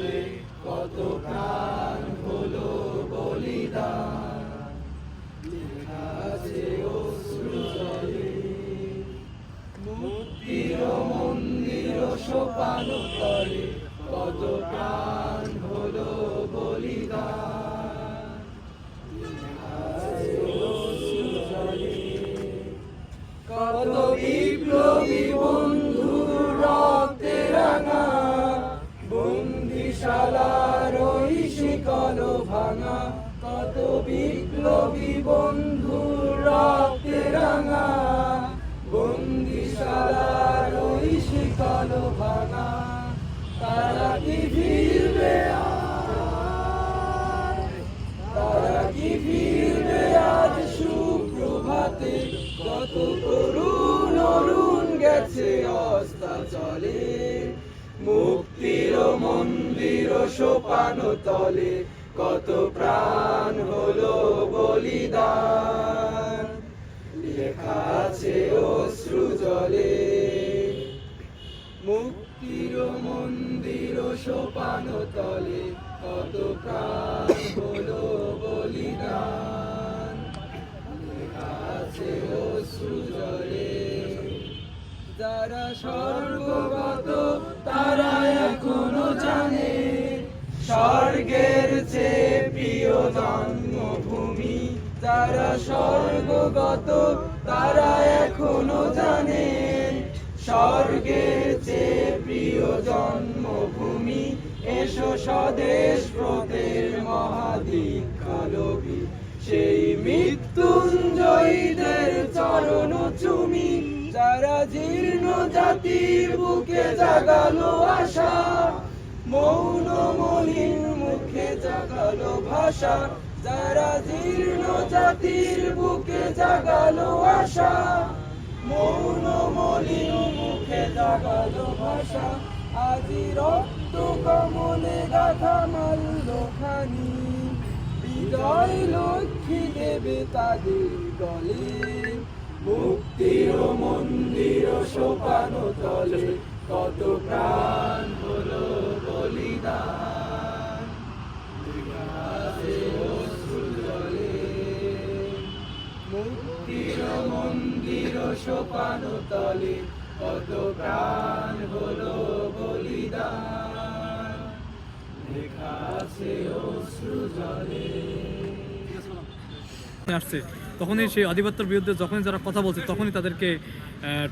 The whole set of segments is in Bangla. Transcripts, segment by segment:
তলে কত কত তরুণ অরুণ গেছে অস্তা চলে মুক্তির মন্দির সোপান তলে কত প্রাণ হলো বলিদান। সোপান তলে কত প্রাণ হলো বলিদান? আছে অশ্রু জলে যারা স্বর্গগত তারা এখনও জানে, স্বর্গের চেয়ে প্রিয় জন্মভূমি। যারা স্বর্গগত তারা এখনও জানেন স্বর্গের চেয়ে প্রিয় জন্মভূমি। এসো স্বদেশ ব্রতের মহাদীক্ষালভী। সেই মৃত্যুঞ্জয়ীদের চরণ চুমি, যারা জীর্ণ জাতির বুকে জাগালো আশা, মৌন মলিন মুখে জাগালো ভাষা, যারা জীর্ণ জাতির বুকে জাগালো আশা, মৌন মলিন মুখে জাগালো ভাষা। আজি রক্ত কমলে মাল্য খানি বিজয় লক্ষ্মী দেবে তাদের দলে। মুক্তির মন্দির সোপান তলে, কত প্রাণ হলো বলিদান। মুক্তির মন্দির সোপান তলে, কত প্রাণ হলো বলিদান। আসছে। তখনই সেই আধিপত্যের বিরুদ্ধে যখনই যারা কথা বলছে, তখনই তাদেরকে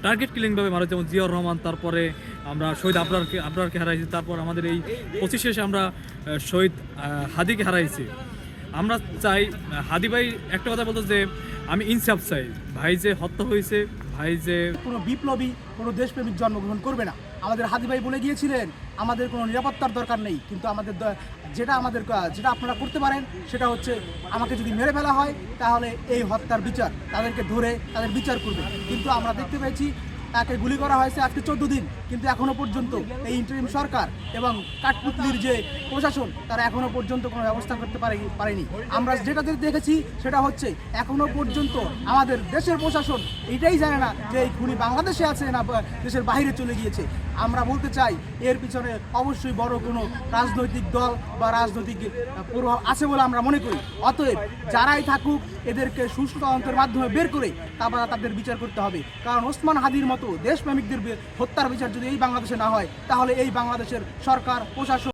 টার্গেট কিলিংভাবে মারা যেমন জিয়াউর রহমান, তারপরে আমরা শহীদ আবরারকে আবরারকে হারাইছি, তারপর আমাদের এই পঁচিশে আমরা শহীদ হাদিকে হারাইছি। আমরা চাই হাদি ভাই একটা কথা বলতো যে, আমি ইনসাফ চাই। ভাই যে হত্যা হয়েছে, ভাই যে কোনো বিপ্লবী, কোনো দেশপ্রেমিক জন্মগ্রহণ করবে না। আমাদের হাদি ভাই বলে গিয়েছিলেন, আমাদের কোনো নিরাপত্তার দরকার নেই, কিন্তু আমাদের যেটা আমাদের যেটা আপনারা করতে পারেন সেটা হচ্ছে আমাকে যদি মেরে ফেলা হয়, তাহলে এই হত্যার বিচার তাদেরকে ধরে তাদের বিচার করবে। কিন্তু আমরা দেখতে পেয়েছি, তাকে গুলি করা হয়েছে আজকে চোদ্দ দিন, কিন্তু এখনও পর্যন্ত এই ইন্টারিম সরকার এবং কাঠপুতলির যে প্রশাসন, তারা এখনও পর্যন্ত কোনো ব্যবস্থা করতে পারে, পারেনি। আমরা যেটা দেখেছি সেটা হচ্ছে এখনও পর্যন্ত আমাদের দেশের প্রশাসন এটাই জানে না যে এই খুনি বাংলাদেশে আছে না দেশের বাইরে চলে গিয়েছে। আমরা বলতে চাই, এর পিছনে অবশ্যই বড় কোনো রাজনৈতিক দল বা রাজনৈতিক প্রভাব আছে বলে আমরা মনে করি। অতএব যারাই থাকুক, এদেরকে সুষ্ঠু তদন্তের মাধ্যমে বের করে তারপর তাদের বিচার করতে হবে। কারণ ওসমান হাদির মতো দেশপ্রেমিকদের হত্যার বিচার যদি এই বাংলাদেশে না হয়, তাহলে এই বাংলাদেশের সরকার, প্রশাসন